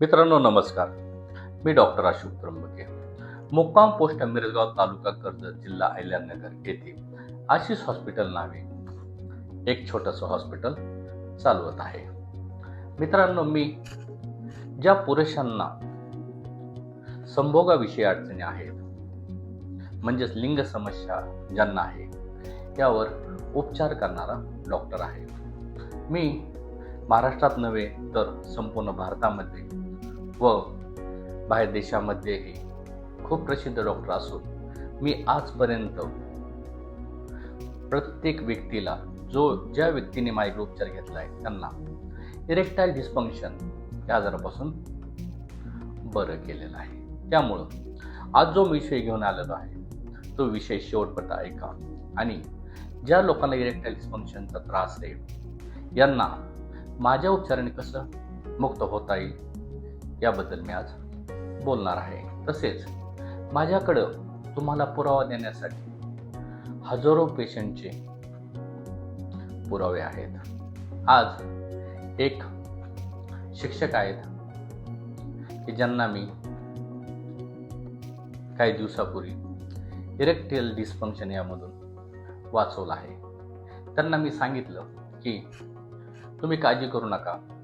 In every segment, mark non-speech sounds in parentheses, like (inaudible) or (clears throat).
मित्रांनो नमस्कार. मी डॉक्टर अशोक त्र्यंबके. मुक्काम पोस्ट मिरजगाव तालुका कर्जत जिल्हा अहिल्यानगर येथे आशिष हॉस्पिटल नावे एक छोटंसं हॉस्पिटल चालवत आहे. मित्रांनो मी ज्या पुरुषांना संभोगाविषयी अडचणी आहेत म्हणजेच लिंग समस्या ज्यांना आहे यावर उपचार करणारा डॉक्टर आहे. मी महाराष्ट्रात नव्हे तर संपूर्ण भारतामध्ये व बाहेर देशामध्येही खूप प्रसिद्ध डॉक्टर असून मी आजपर्यंत प्रत्येक व्यक्तीला जो ज्या व्यक्तीने माझ्याकडे उपचार घेतला आहे त्यांना इरेक्टाईल डिस्फंक्शन या आजारापासून बरं केलेलं आहे. त्यामुळं आज जो विषय घेऊन आलेलो आहे तो विषय शेवटपर्यंत ऐका आणि ज्या लोकांना इरेक्टाईल डिस्फंक्शनचा त्रास आहे यांना माझ्या उपचाराने कसं मुक्त होता येईल? याबद्दल मी आज बोलणार आहे. तसेच माझ्याकडं तुम्हाला पुरावा देण्यासाठी हजारो पेशंटचे पुरावे आहेत. आज एक शिक्षक आहेत की ज्यांना मी काही दिवसापूर्वी इरेक्टेल डिस्फंक्शन यामधून वाचवलं आहे. त्यांना मी सांगितलं की तुम्ही काळजी करू नका.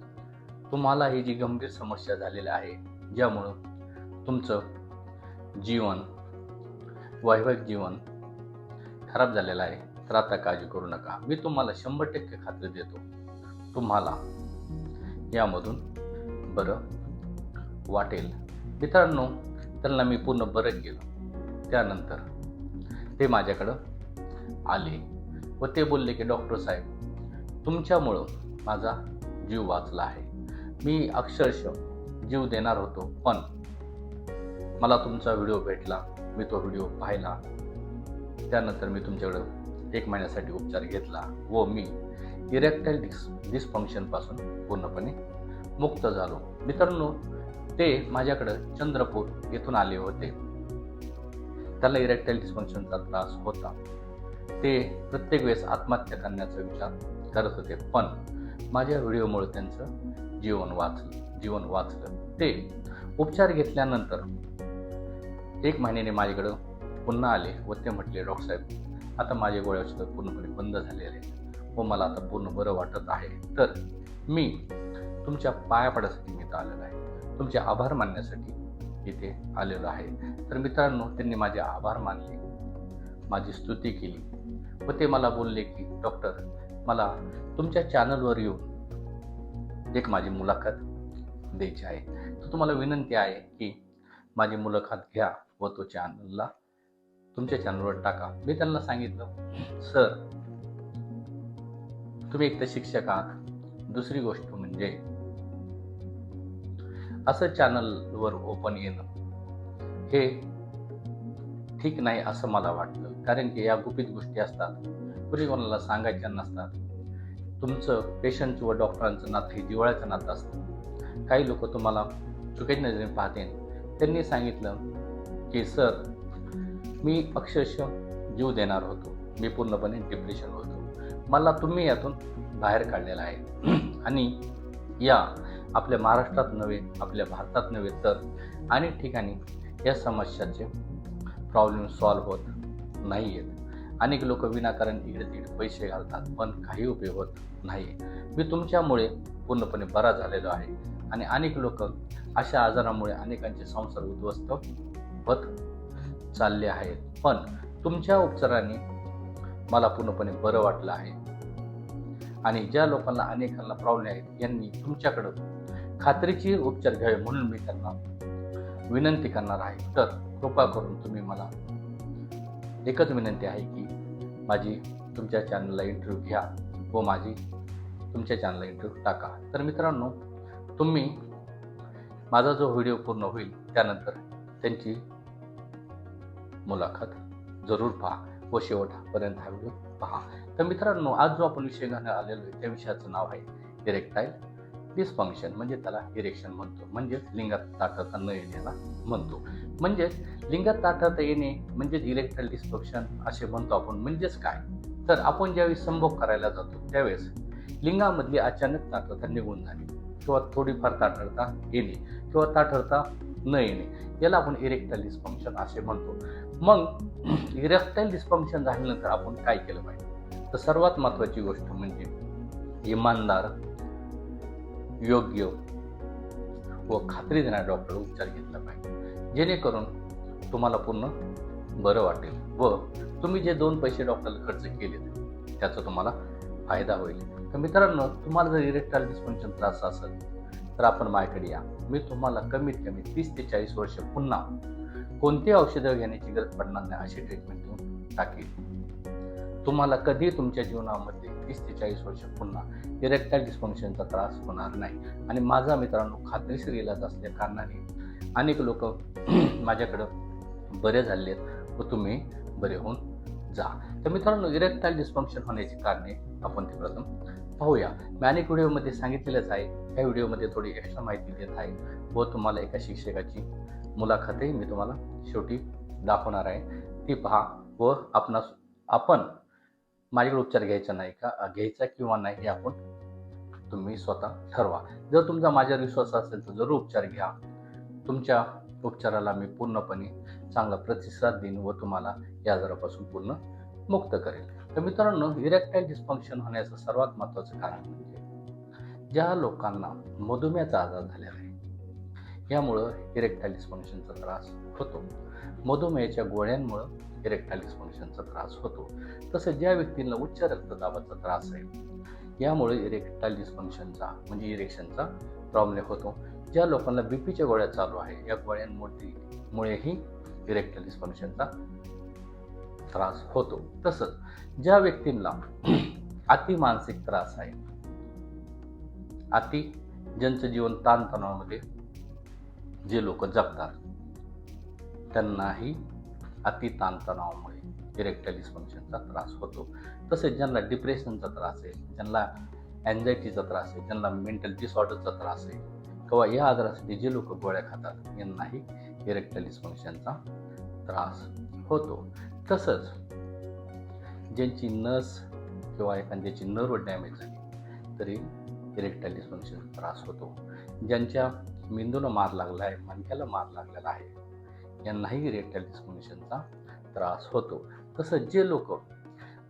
तुम्हाला ही जी गंभीर समस्या झालेली आहे ज्यामुळं तुमचं जीवन वैवाहिक जीवन खराब झालेलं आहे तर आता काळजी करू नका. मी तुम्हाला शंभर टक्के खात्री देतो. तुम्हाला यामधून बरं वाटेल. मित्रांनो त्यांना मी पूर्ण बरं केलं. त्यानंतर ते माझ्याकडं आले व ते बोलले की डॉक्टर साहेब तुमच्यामुळं माझा जीव वाचला आहे. मी अक्षरशः जीव देणार होतो पण मला तुमचा व्हिडिओ भेटला मी तो व्हिडिओ पाहिला. त्यानंतर मी तुमच्याकडं एक महिन्यासाठी उपचार घेतला व मी इरेक्टाईल डिस डिस्फंक्शनपासून पूर्णपणे मुक्त झालो. मित्रांनो ते माझ्याकडं चंद्रपूर येथून आले होते. त्याला इरेक्टाईल डिस्फंक्शनचा त्रास होता. ते प्रत्येक वेळेस आत्महत्या करण्याचा विचार करत होते पण माझ्या व्हिडिओमुळे त्यांचं जीवन वाचलं जीवन वाचलं ते उपचार घेतल्यानंतर एक महिन्याने माझ्याकडं पुन्हा आले व ते म्हटले डॉक्टर साहेब आता माझे गोळ्या औषधं पूर्णपणे बंद झालेले आहेत व मला आता पूर्ण बरं वाटत आहे. तर मी तुमच्या पाया पडायसाठी मी इथं आलेलो आहे. तुमचे आभार मानण्यासाठी इथे आलेलो आहे. तर मित्रांनो त्यांनी माझे आभार मानले माझी स्तुती केली व ते मला बोलले की डॉक्टर मला तुमच्या चॅनलवर येऊन एक माझी मुलाखत द्यायची आहे. तर तुम्हाला विनंती आहे की माझी मुलाखत घ्या व तो चॅनलला तुमच्या चॅनलवर टाका. मी त्यांना सांगितलं सर तुम्ही एक तर शिक्षक आहात. दुसरी गोष्ट म्हणजे असं चॅनलवर ओपन येणं हे ठीक नाही असं मला वाटतं कारण की या गुपित गोष्टी असतात. कुणी कोणाला सांगायच्या नसतात. तुमचं पेशंटचं व डॉक्टरांचं नातं हे जिव्हाळ्याचं नातं असतं. काही लोक तुम्हाला चुकीच्या नजरेने पाहते. त्यांनी सांगितलं की सर मी अक्षरशः जीव देणार होतो. मी पूर्णपणे डिप्रेशन होतो. मला तुम्ही यातून बाहेर काढलेलं आहे. (clears throat) आणि या आपल्या महाराष्ट्रात नव्हे आपल्या भारतात नव्हे तर अनेक ठिकाणी या समस्याचे प्रॉब्लेम सॉल्व्ह होत नाही आहेत अनेक लोक विनाकारण इकडे तिकडे पैसे घालतात पण काही उपयोग होत नाही मी तुमच्यामुळे पूर्णपणे बरा झालेलो आहे आणि अनेक लोक अशा आजारामुळे अनेकांचे संसार उद्ध्वस्त होत चालले आहेत. पण तुमच्या उपचाराने मला पूर्णपणे बरं वाटलं आहे. आणि ज्या लोकांना अनेकांना प्रॉब्लेम आहेत यांनी तुमच्याकडं खात्रीची उपचार घ्यावे म्हणून मी त्यांना विनंती करणार आहे. तर कृपा करून तुम्ही मला एकच विनंती आहे की माझी तुमच्या चॅनलला इंटरव्ह्यू घ्या व माझी तुमच्या चॅनलला इंटरव्ह्यू टाका. तर मित्रांनो तुम्ही माझा जो व्हिडिओ पूर्ण होईल त्यानंतर त्यांची मुलाखत जरूर पहा व शेवटपर्यंत हा व्हिडिओ पहा. तर मित्रांनो आज जो आपण विषय घेण्यात आलेलो आहे त्या विषयाचं नाव आहे इरेक्टाईल डिस्फंक्शन म्हणजे त्याला इरेक्शन म्हणतो. म्हणजेच लिंगात ताठरता न येण्याला म्हणतो. म्हणजेच लिंगात ताठरता येणे म्हणजेच इलेक्ट्रल डिस्फंक्शन असे म्हणतो आपण. म्हणजेच काय? तर आपण ज्यावेळी संभोग करायला जातो त्यावेळेस लिंगामधली अचानक ताठरता निघून जाणे किंवा थोडीफार ताठरता येणे किंवा ताठरता न येणे याला आपण इरेक्टाईल डिस्फंक्शन असे म्हणतो. मग (clears throat) इरेक्टाईल डिस्फंक्शन झाल्यानंतर आपण काय केलं पाहिजे? तर सर्वात महत्त्वाची गोष्ट म्हणजे इमानदार योग्य व खात्री देणाऱ्या डॉक्टर उपचार घेतला पाहिजे. जेणेकरून तुम्हाला पूर्ण बरं वाटेल व तुम्ही जे दोन पैसे डॉक्टरला खर्च केले त्याचा तुम्हाला फायदा होईल. तर मित्रांनो तुम्हाला जर इरेक्टाईल डिस्फंक्शन त्रास असेल तर आपण माझ्याकडे या. मी तुम्हाला कमीत कमी तीस ते चाळीस वर्ष पुन्हा कोणती औषधं घेण्याची गरज पडणार नाही अशी ट्रीटमेंट देऊन टाकेल. तुम्हाला कधी तुमच्या जीवनामध्ये तीस ते चाळीस वर्ष पुन्हा इरेक्टाईल डिस्फंक्शनचा त्रास होणार नाही. आणि माझा मित्रांनो खात्रीशीर इलाज असल्या कारणाने अनेक लोक (clears throat) माझ्याकडं बरे झाले आहेत व तुम्ही बरे होऊन जा. तर मित्रांनो इरेक्टाईल डिस्फंक्शन होण्याची कारणे आपण ते प्रथम पाहूया. मी अनेक व्हिडिओमध्ये सांगितलेलंच आहे. या व्हिडिओमध्ये थोडी एक्स्ट्रा माहिती देत आहे व तुम्हाला एका शिक्षकाची मुलाखतही मी तुम्हाला शेवटी दाखवणार आहे. ती पहा व आपणास आपण माझ्याकडे उपचार घ्यायचा नाही का? घ्यायचा किंवा नाही हे आपण तुम्ही स्वतः ठरवा. जर तुमचा माझ्यावर विश्वास असेल तर जरूर उपचार घ्या. तुमच्या उपचाराला मी पूर्णपणे चांगला प्रतिसाद देईन व तुम्हाला या आजारापासून पूर्ण मुक्त करेल तर मित्रांनो इरेक्टाईल डिस्फंक्शन होण्याचं सर्वात महत्त्वाचं कारण म्हणजे ज्या लोकांना मधुमेहाचा आजार झालेला आहे यामुळं इरेक्टाईल डिस्फंक्शनचा त्रास होतो. मधुमेहाच्या गोळ्यांमुळं इरेक्टाईल डिस्फंक्शनचा त्रास होतो. तसेच ज्या व्यक्तींना उच्च रक्तदाबाचा त्रास आहे यामुळे इरेक्टाईल डिस्फंक्शनचा म्हणजे इरेक्शनचा प्रॉब्लेम होतो. ज्या लोकांना बीपीच्या गोळ्या चालू आहे या गोळ्यांमुळे मुळेही इरेक्टाईल डिस्फंक्शनचा त्रास होतो. तसंच ज्या व्यक्तींना (clears throat) अति मानसिक त्रास आहे अति ज्यांचं जीवन ताणतणावामध्ये जे लोक जगतात त्यांनाही अति ताणतणावामुळे इरेक्टाईल डिस्फंक्शनचा त्रास होतो. तसेच ज्यांना डिप्रेशनचा त्रास आहे ज्यांना अँझायटीचा त्रास आहे ज्यांना मेंटल डिसऑर्डरचा त्रास आहे किंवा या आजारासाठी जे लोक गोळ्या खातात यांनाही इरेक्टाईल डिस्फंक्शनचा त्रास होतो. तसंच ज्यांची नस किंवा एखाद्याची नर्व डॅमेज झाली तरी इरेक्टाईल डिस्फंक्शन त्रास होतो. ज्यांच्या मेंदूला मार लागला आहे मणक्याला मार लागलेला आहे यांनाही इरेक्टाईल डिस्फंक्शनचा त्रास होतो. तसंच जे लोक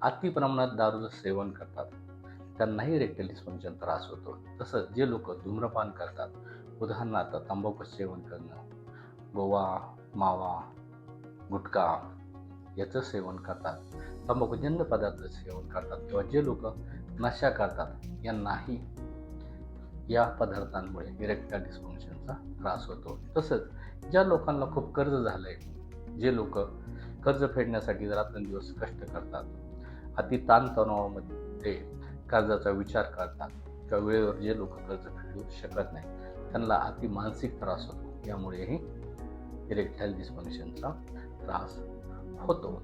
अति प्रमाणात दारूचं सेवन करतात त्यांनाही इरेक्टाईल डिस्फंक्शन त्रास होतो. तसंच जे लोक धूम्रपान करतात उदाहरणार्थ तंबाखू सेवन करणं गोवा मावा गुटखा याचं सेवन करतात तंबाखूजन्य पदार्थ सेवन करतात किंवा जे लोक नशा करतात यांनाही या पदार्थांमुळे इरेक्टाईल डिस्फंक्शनचा त्रास होतो. तसंच ज्या लोकांना खूप कर्ज झालं आहे जे लोक कर्ज फेडण्यासाठी रात्रंदिवस कष्ट करतात अति ताणतणावामध्ये कर्जाचा विचार करतात किंवा वेळेवर जे लोक कर्ज फेडू शकत नाही त्यांना अति मानसिक त्रास होतो. यामुळेही इरेक्टाईल डिस्फंक्शनचा त्रास होतो.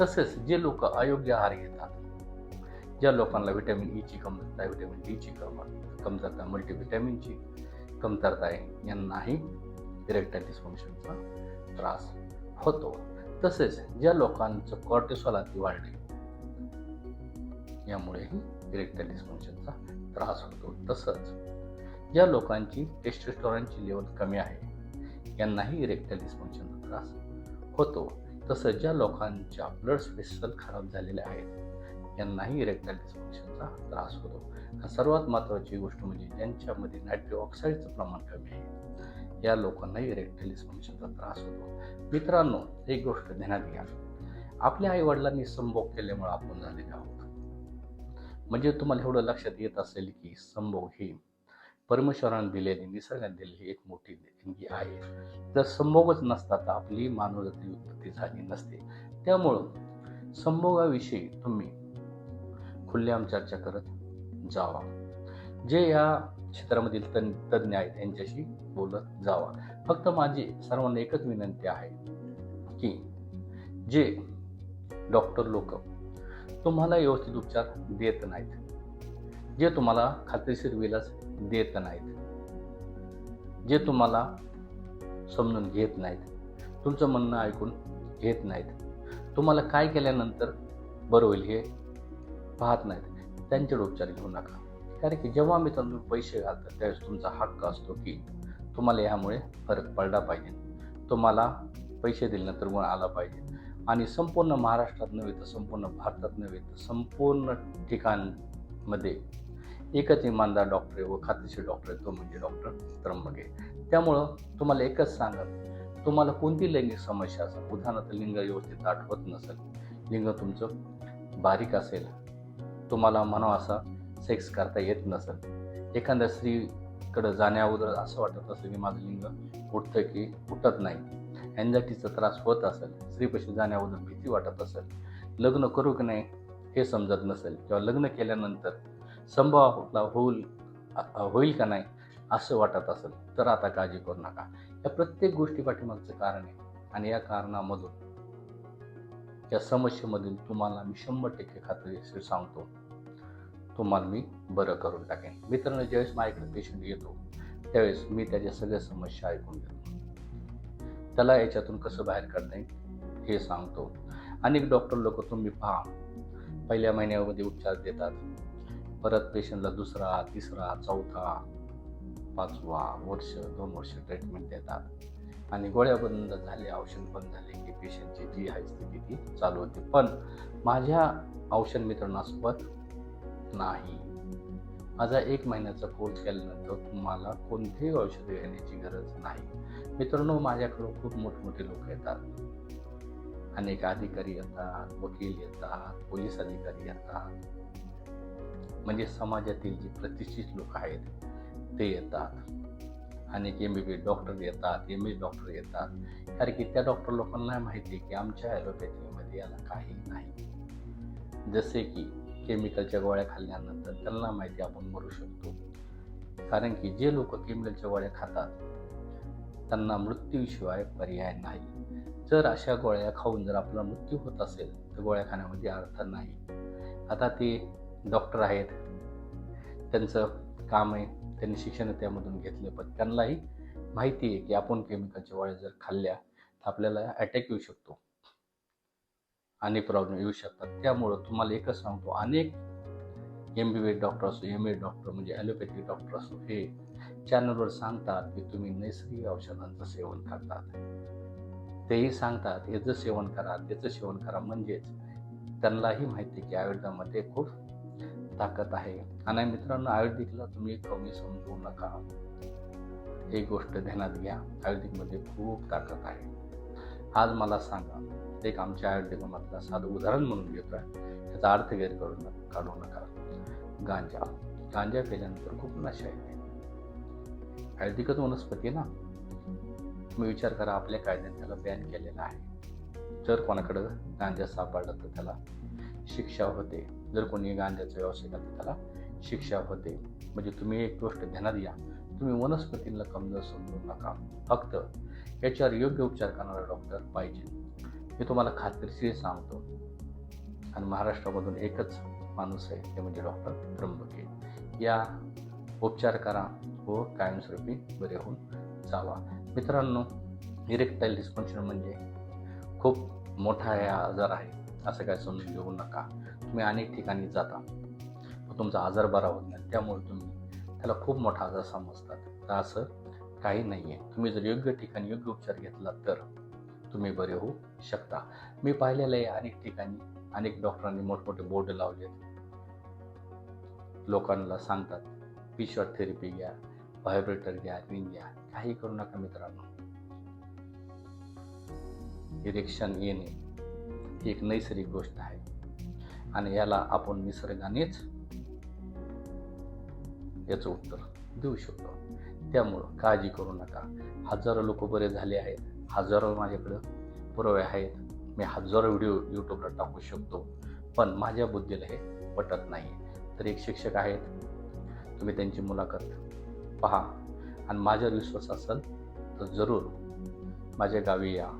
तसेच जे लोक अयोग्य आहार घेतात ज्या लोकांना व्हिटॅमिन e ईची कमतरता आहे व्हिटॅमिन डीची कम कमतरता मल्टीव्हिटॅमिनची कमतरता आहे यांनाही इरेक्टाईल डिस्फंक्शनचा त्रास होतो. तसेच ज्या लोकांचं कॉर्टिसॉल अति वाढले यामुळेही इरेक्टाईल डिस्फंक्शनचा त्रास होतो. तसंच ज्या लोकांची टेस्टोस्टेरॉनची लेवल कमी आहे यांनाही इरेक्टाईल डिस्फंक्शनचा त्रास होतो. तसंच ज्या लोकांच्या ब्लड स्पेसल खराब झालेल्या आहेत यांनाही इरेक्टाईल डिस्फंक्शनचा त्रास होतो. सर्वात महत्त्वाची गोष्ट म्हणजे ज्यांच्यामध्ये नायट्रिक ऑक्साईडचं प्रमाण कमी आहे या लोकांनाही इरेक्टाईल डिस्फंक्शनचा त्रास होतो. मित्रांनो एक गोष्ट ध्यानात घ्या. आपल्या आई वडिलांनी संभोग केल्यामुळे आपण झालेले आहोत. म्हणजे तुम्हाला एवढं लक्षात येत असेल की संभोग ही परमेश्वरांनी दिलेली निसर्गाने दिलेली एक मोठी देणगी आहे. जर संभोगच नसता तर आपली मानवजाती उत्पत्ती झाली नसते. त्यामुळं संभोगाविषयी तुम्ही खुल्लेआम चर्चा करत जावा. जे या क्षेत्रामधील तन तज्ज्ञ आहेत त्यांच्याशी बोलत जावा. फक्त माझी सर्वांना एकच विनंती आहे की जे डॉक्टर लोक तुम्हाला व्यवस्थित उपचार देत नाहीत जे तुम्हाला खात्रीशीर विलास देत नाहीत जे तुम्हाला समजून घेत नाहीत तुमचं म्हणणं ऐकून घेत नाहीत तुम्हाला काय केल्यानंतर बरं होईल हे पाहत नाहीत त्यांच्याकडे उपचार घेऊ नका. कारण की जेव्हा मी तुम्ही पैसे घालतात त्यावेळेस तुमचा हक्क असतो की तुम्हाला ह्यामुळे फरक पडला पाहिजे. तुम्हाला पैसे दिल्यानंतर गुण आला पाहिजे. आणि संपूर्ण महाराष्ट्रात नव्हे तर संपूर्ण भारतात नव्हे तर संपूर्ण ठिकाणमध्ये एकच इमानदार डॉक्टर आहे व खात्रीशीर डॉक्टर आहे तो म्हणजे डॉक्टर त्र्यंबके. त्यामुळं तुम्हाला एकच सांगत तुम्हाला कोणती लैंगिक समस्या असेल उदाहरणार्थ लिंग व्यवस्थित आठवत नसेल लिंग तुमचं बारीक असेल तुम्हाला म्हणावा असा सेक्स करता येत नसेल. एखाद्या स्त्री जाण्या अगोदर असं वाटत असेल की माझं लिंग उठतं की उठत नाही. अँझायटीचा त्रास होत असेल स्त्रीपाशी जाण्या अगोदर भीती वाटत असेल. लग्न करू की नाही हे समजत नसेल किंवा लग्न केल्यानंतर संभव होईल होईल का नाही असं वाटत असेल तर आता काळजी करू नका. या प्रत्येक गोष्टी पाठीमागचं कारण आहे आणि या कारणामधून या समस्येमधून तुम्हाला मी शंभर टक्के खात्री सांगतो. तुम्हाला मी बरं करून टाकेन. मित्रांनो ज्यावेळेस माझ्याकडे पेशंट येतो त्यावेळेस मी त्याच्या सगळ्या समस्या ऐकून घेतो. त्याला याच्यातून कसं बाहेर काढता येईल हे सांगतो. अनेक डॉक्टर लोक तुम्ही पहा पहिल्या महिन्यामध्ये उपचार देतात. परत पेशंटला दुसरा तिसरा चौथा पाचवा वर्ष दोन वर्ष ट्रीटमेंट देतात. आणि गोळ्या बंद झाले औषध बंद झाले की पेशंटची जी आहे स्थिती ती चालू होते. पण माझ्या औषध मित्रांसोबत नाही. माझा एक महिन्याचा कोर्स केल्यानंतर तुम्हाला कोणतेही औषध घेण्याची गरज नाही. मित्रांनो माझ्याकडं खूप मोठमोठे लोक येतात. अनेक अधिकारी येतात वकील येतात पोलीस अधिकारी येतात. म्हणजे समाजातील जे प्रतिष्ठित लोक आहेत ते येतात. अनेक एम बी बी डॉक्टर येतात एम एस डॉक्टर येतात. कारण की त्या डॉक्टर लोकांना माहिती आहे की आमच्या ॲलोपॅथीमध्ये याला काही नाही. जसे की केमिकलच्या गोळ्या खाल्ल्यानंतर त्यांना माहिती आपण मरू शकतो. कारण की जे लोक केमिकलच्या गोळ्या खातात त्यांना मृत्यूशिवाय पर्याय नाही. जर अशा गोळ्या खाऊन जर आपला मृत्यू होत असेल तर गोळ्या खाण्यामध्ये अर्थ नाही. आता ते डॉक्टर आहेत. त्यांचं काम आहे त्यांनी शिक्षण त्यामधून घेतलं पण त्यांनाही माहिती आहे की आपण केमिकलच्या गोळ्या जर खाल्ल्या तर आपल्याला अटॅक येऊ शकतो. अनेक प्रॉब्लेम येऊ शकतात. त्यामुळं तुम्हाला एकच सांगतो अनेक एम बी बी डॉक्टर असो एम ए डॉक्टर म्हणजे ॲलोपॅथिक डॉक्टर असो हे चॅनलवर सांगतात की तुम्ही नैसर्गिक औषधांचं सेवन करतात. तेही सांगतात याचं सेवन करा त्याचं सेवन करा म्हणजेच त्यांनाही माहिती की आयुर्वेदामध्ये खूप ताकद आहे. आणि मित्रांनो आयुर्वेदिकला तुम्ही कमी समजू नका. एक गोष्ट ध्यानात घ्या आयुर्वेदिकमध्ये खूप ताकद आहे. आज मला सांगा एक आमच्या आयुर्वेदिकमधला साधं उदाहरण म्हणून घेतोय. त्याचा अर्थ गैर करून काढू नका. गांजा. गांजा केल्यानंतर खूप नशा येते आयुर्वेदिकच वनस्पती ना? तुम्ही विचार करा आपल्या कायद्याने त्याला बॅन केलेला आहे. जर कोणाकडं गांजा सापडला तर त्याला शिक्षा होते. जर कोणी गांजाचा व्यवसाय केला तर त्याला शिक्षा होते. म्हणजे तुम्ही एक गोष्ट ध्यानात घ्या. तुम्ही वनस्पतींना कमजोर समजू नका. फक्त याच्यावर योग्य उपचार करणारा डॉक्टर पाहिजे. मी तुम्हाला खात्रीशीर सांगतो. आणि महाराष्ट्रामधून एकच माणूस आहे ते म्हणजे डॉक्टर त्र्यंबके. या उपचार करा व हो कायमस्वरूपी बरे होऊन जावा. मित्रांनो इरेक्टाईल डिस्फंक्शन म्हणजे खूप मोठा हा आजार आहे असं काय समजून घेऊ नका. तुम्ही अनेक ठिकाणी जाता. तुमचा आजार बरा होत नाही त्यामुळे तुम्ही त्याला खूप मोठा आजार समजतात. तर असं काही नाही आहे तुम्ही जर योग्य ठिकाणी योग्य उपचार घेतला तर तुम्ही बरे होऊ शकता. मी पाहिलेलं आहे अनेक ठिकाणी अनेक डॉक्टरांनी मोठमोठे बोर्ड लावलेत. लोकांना सांगतात पिशॉट थेरपी घ्या व्हायब्रेटर घ्या रिंग घ्या काही करू नका मित्रांनो. इरेक्शन येणे ही एक नैसर्गिक गोष्ट आहे. आणि याला आपण निसर्गानेच याचं उत्तर देऊ शकतो. त्यामुळं काळजी करू नका. हजारो लोक बरे झाले आहेत. हजारो माझ्याकडं पुरावे आहेत. मी हजारो व्हिडिओ यूट्यूबला टाकू शकतो. पण माझ्या बुद्धीला हे पटत नाही. तर एक शिक्षक आहेत. तुम्ही त्यांची मुलाखत पहा. आणि माझ्यावर विश्वास असेल तर जरूर माझ्या गावी या.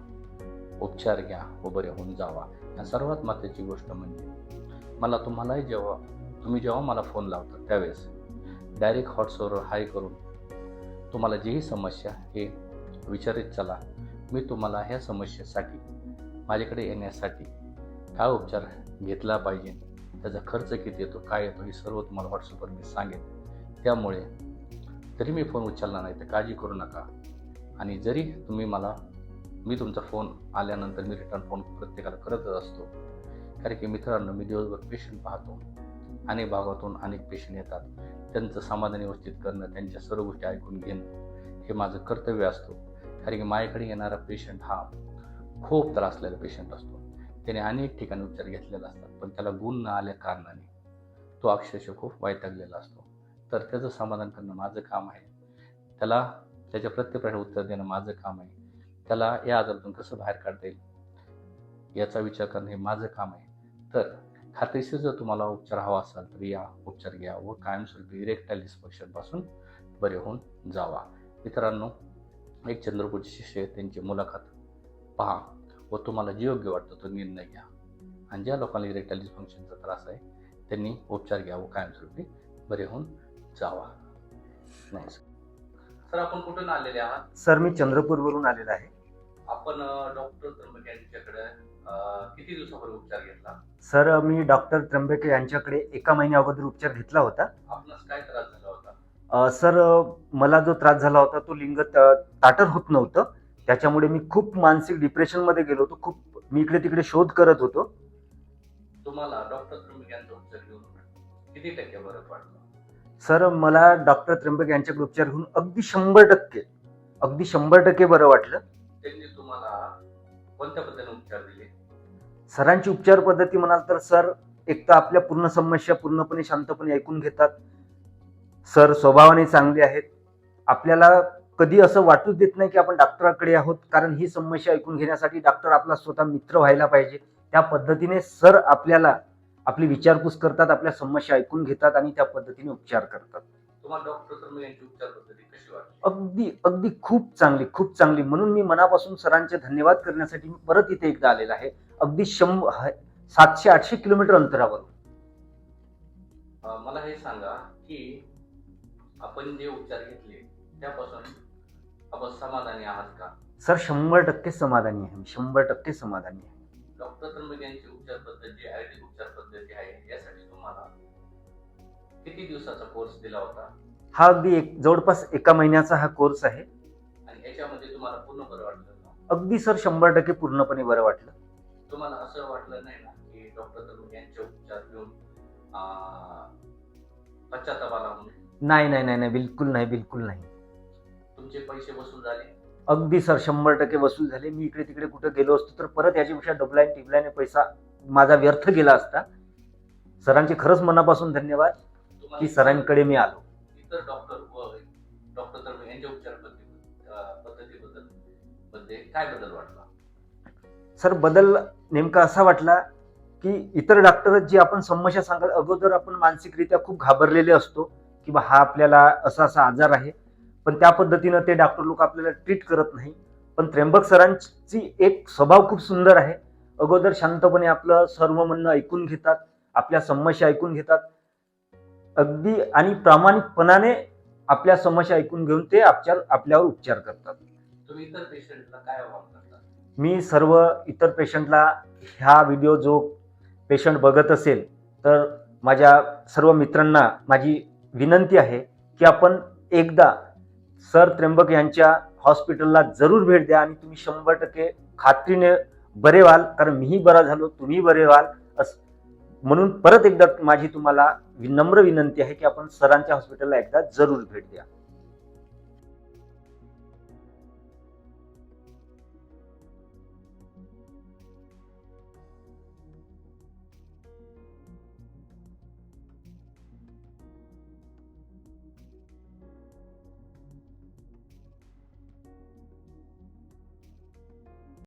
उपचार घ्या व बरे होऊन जावा. या सर्वात महत्त्वाची गोष्ट म्हणजे मला तुम्हालाही जेव्हा तुम्ही जेव्हा मला फोन लावता त्यावेळेस डायरेक्ट हॉट्सअपवर हाय करून तुम्हाला जीही समस्या हे विचारित चला. मी तुम्हाला ह्या समस्येसाठी माझ्याकडे येण्यासाठी काय उपचार घेतला पाहिजे? त्याचा खर्च किती येतो? काय येतो? हे सर्व तुम्हाला व्हॉट्सअपवर मी सांगेन. त्यामुळे तरी मी फोन उचलला नाही तर काळजी करू नका. आणि जरी तुम्ही मला मी तुमचा फोन आल्यानंतर मी रिटर्न फोन प्रत्येकाला करतच असतो. कारण की मित्रांनो मी दिवसभर पेशंट पाहतो. अनेक भागातून अनेक पेशंट येतात. त्यांचं समाधान व्यवस्थित करणं त्यांच्या सर्व गोष्टी ऐकून घेणं हे माझं कर्तव्य असतो. कारण की माझ्याकडे येणारा पेशंट हा खूप त्रासलेला पेशंट असतो. त्याने अनेक ठिकाणी उपचार घेतलेला असतात पण त्याला गुण न आल्या कारणाने तो अक्षरशः खूप वैतागलेला असतो. तर त्याचं समाधान करणं माझं काम आहे. त्याला त्याच्या प्रत्येक प्रश्न उत्तर देणं माझं काम आहे. त्याला या आजारातून कसं बाहेर काढता येईल याचा विचार करणं हे माझं काम आहे. तर खात्रीशीर जर तुम्हाला उपचार हवा असाल तर या उपचार घ्या व कायमस्वरूपी इरेक्टाईल डिस्फंक्शनपासून बरे होऊन जावा. मित्रांनो एक चंद्रपूरचे शिष्य त्यांची मुलाखत पहा व तुम्हाला जे योग्य वाटतं तो निर्णय घ्या. आणि ज्या लोकांना इरेक्टाईल डिस्फंक्शनचा त्रास आहे त्यांनी उपचार घ्या व कायमस्वरूपी बरे होऊन जावा. नाही सर. आपण कुठून आलेले आहात? सर मी चंद्रपूरवरून आलेला आहे. आपण डॉक्टर त्र्यंबक यांच्याकडे किती दिवसापूर्वी उपचार घेतला? सर मी डॉक्टर त्र्यंबके यांच्याकडे एका महिन्या अगोदर उपचार घेतला होता. आपणास काय त्रास सर मला जो त्रास झाला होता तो लिंग ताटर होत नव्हतं. त्याच्यामुळे मी खूप मानसिक डिप्रेशनमध्ये गेलो होतो. खूप मी इकडे तिकडे शोध करत होतो. तुम्हाला डॉक्टर त्र्यंबक यांचा उपचार घेऊन किती टक्के बरं वाटलं सर मला डॉक्टर त्र्यंबक यांच्याकडे उपचार घेऊन अगदी शंभर टक्के अगदी शंभर टक्के बरं वाटलं. त्यांनी तुम्हाला कोणत्या पद्धतीने उपचार दिले? सरांची उपचार पद्धती म्हणाल तर सर एक तर आपल्या पूर्ण समस्या पूर्णपणे शांतपणे ऐकून घेतात. सर स्वभावाने चांगले आहेत. आपल्याला कधी असं वाटूच देत नाही की आपण डॉक्टराकडे आहोत कारण ही समस्या ऐकून घेण्यासाठी डॉक्टर आपला स्वतः मित्र व्हायला पाहिजे. त्या पद्धतीने सर आपल्याला आपली विचारपूस करतात आपल्या समस्या ऐकून घेतात आणि त्या पद्धतीने उपचार करतात. वाटली? अगदी अगदी खूप चांगली खूप चांगली. म्हणून मी मनापासून सरांचे धन्यवाद करण्यासाठी मी परत इथे एकदा आलेला आहे. अगदी शंभ सातशे आठशे किलोमीटर अंतरावरून अं, मला हे सांगा की आपण जे उपचार घेतले त्यापासून आपण समाधानी आहात का? सर शंभर टक्के समाधानी आहे शंभर टक्के समाधानी आहे. डॉक्टर त्र्यंबक यांची उपचार पद्धत जी आयुर्वेदिक उपचार पद्धती आहे यासाठी तुम्हाला किती दिवसाचा कोर्स दिला होता? हा अगदी एक जवळपास एका महिन्याचा हा कोर्स आहे. आणि याच्यामध्ये तुम्हाला पूर्ण बरं वाटलं का? अगदी सर शंभर टक्के पूर्णपणे बरं वाटलं. तुम्हाला असं वाटलं नाही ना की डॉक्टर त्र्यंबक यांचे उपचार घेऊन अं, पश्चाताप आला म्हणून नाही नाही नाही नाही बिलकुल नाही बिलकुल नाही. तुमचे पैसे वसूल झाले? अगदी सर शंभर टक्के वसूल झाले. मी इकडे तिकडे कुठे गेलो असतो तर परत याच्यापेक्षा डबलाईन टिबलाईने पैसा माझा व्यर्थ गेला असता. सरांचे खरंच मनापासून धन्यवाद की सरांकडे मी आलो. इतर डॉक्टर व डॉक्टर यांच्या उपचार पद्धती अं, पद्धतीबद्दलमध्ये काय बदल वाटला? सर बदल नेमका असा वाटला की इतर डॉक्टर जी आपण समस्या सांगाल अगोदर आपण मानसिकरित्या खूप घाबरलेले असतो. की बा हा आपल्याला असा असा आजार आहे पण त्या पद्धतीनं ते डॉक्टर लोक आपल्याला ट्रीट करत नाही. पण त्र्यंबक सरांची एक स्वभाव खूप सुंदर आहे. अगोदर शांतपणे आपलं सर्व म्हणणं ऐकून घेतात आपल्या समस्या ऐकून घेतात. अगदी आणि प्रामाणिकपणाने आपल्या समस्या ऐकून घेऊन ते आपल्या आपल्यावर उपचार करतात. तुम्ही इतर पेशंटला काय करता? मी सर्व इतर पेशंटला ह्या व्हिडिओ जो पेशंट बघत असेल तर माझ्या सर्व मित्रांना माझी विनंती आहे की आपण एकदा सर त्र्यंबक यांच्या हॉस्पिटलला जरूर भेट द्या आणि तुम्ही शंभर टक्के खात्रीने बरे व्हाल कारण मीही बरा झालो तुम्ही बरे व्हाल. अस म्हणून परत एकदा माझी तुम्हाला विनम्र विनंती आहे की आपण सरांच्या हॉस्पिटलला एकदा जरूर भेट द्या.